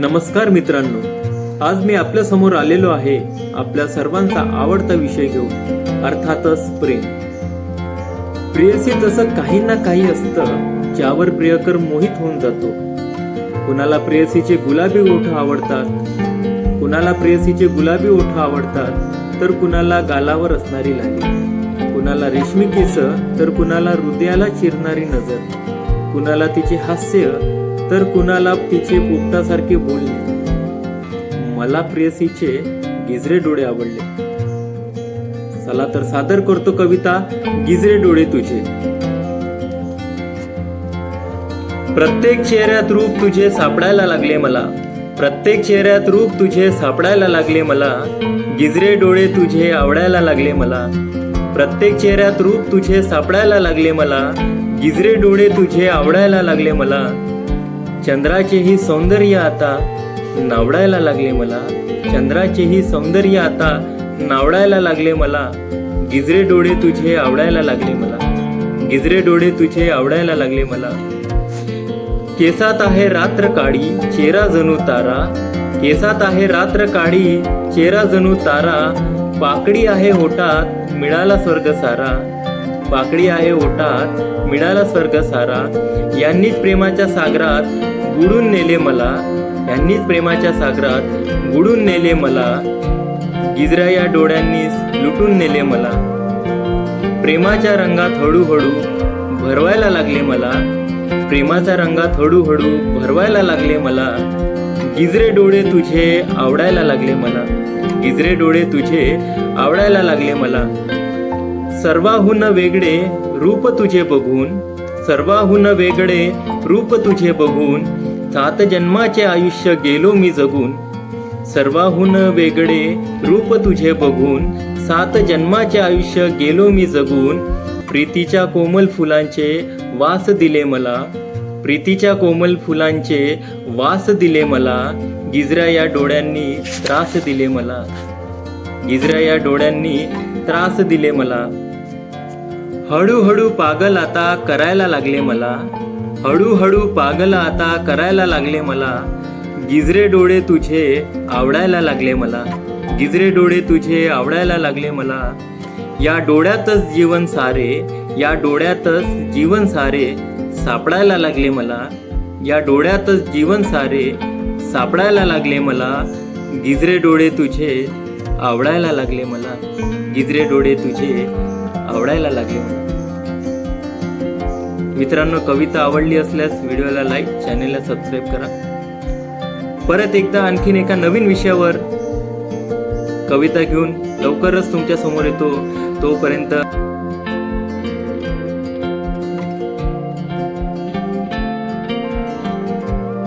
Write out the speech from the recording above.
नमस्कार मित्रांनो. आज मी आपल्यासमोर आलेलो आहे आपल्या सर्वांचा आवडता विषय घेऊन अर्थातच प्रेम. प्रेयसी जसं काही ना काही असतं ज्यावर प्रियकर मोहित होऊन जातो. कुणाला प्रेयसीचे गुलाबी ओठ आवडतात कुणाला प्रेयसीचे गुलाबी ओठ आवडतात तर कुणाला गालावर असणारी लाली. कुणाला रेशमी केस तर कुणाला हृदयाला चिरणारी नजर. कुणाला तिचे हास्य तर कुणाला तिचे पोपटासारखे बोलणे मला प्रेयसीचे गिजरे डोळे आवडले. चला तर सादर करतो कविता गिजरे डोळे तुझे. प्रत्येक चेहऱ्यात रूप तुझे सापडायला लागले मला. प्रत्येक चेहऱ्यात रूप तुझे सापडायला लागले मला. गिजरे डोळे तुझे आवडायला लागले मला. प्रत्येक चेहऱ्यात रूप तुझे सापडायला लागले मला. गिजरे डोळे तुझे आवडायला लागले मला. चंद्राचेही सौंदर्य आता नावडायला लागले मला. चंद्राचेही सौंदर्य आता नावडायला लागले मला. गिजरे डोळे तुझे आवडायला लागले मला. गिजरे डोळे तुझे आवडायला लागले मला. केसात आहे रात्र काळी चेहरा जणू तारा. केसात आहे रात्र काळी चेहरा जणू तारा. पाकडी आहे होटात मिळाला स्वर्ग सारा. पाकडी आहे ओटात मिळाला स्वर्ग सारा. यांनीच प्रेमाच्या सागरात बुडून नेले मला. यांनीच प्रेमाच्या सागरात बुडून नेले मला. गिजऱ्या या डोळ्यांनीच लुटून नेले मला. प्रेमाच्या रंगात हळूहळू भरवायला लागले मला. प्रेमाच्या रंगात हळूहळू भरवायला लागले मला. गिजरे डोळे तुझे आवडायला लागले मला. गिजरे डोळे तुझे आवडायला लागले मला. सर्वाहून वेगळे रूप तुझे बघून सर्वाहून वेगळे रूप तुझे बघून सात जन्माचे आयुष्य गेलो मी जगून. सर्वाहून वेगळे रूप तुझे बघून सात जन्माचे आयुष्य गेलो मी जगून. प्रीतीच्या कोमल फुलांचे वास दिले मला प्रीतीच्या कोमल फुलांचे वास दिले मला गिजऱ्या या डोळ्यांनी त्रास दिले मला गिजऱ्या या डोळ्यांनी त्रास दिले मला. हळूहळू पागल आता करायला लागले मला. हळूहळू पागल आता करायला लागले मला. गिजरे डोळे तुझे आवडायला लागले मला. गिजरे डोळे तुझे आवडायला लागले मला. या डोळ्यातच जीवन सारे या डोळ्यातच जीवन सारे सापडायला लागले मला. या डोळ्यातच जीवन सारे सापडायला लागले मला. गिजरे डोळे तुझे आवडायला लागले मला. गिजरे डोळे तुझे आवडायला लागले. मित्रांनो कविता आवडली असल्यास व्हिडिओला लाईक चॅनेलला सबस्क्राईब करा. परत एकदा आणखीन एका नवीन विषयावर कविता घेऊन लवकरच तुमच्यासमोर येतो. तोपर्यंत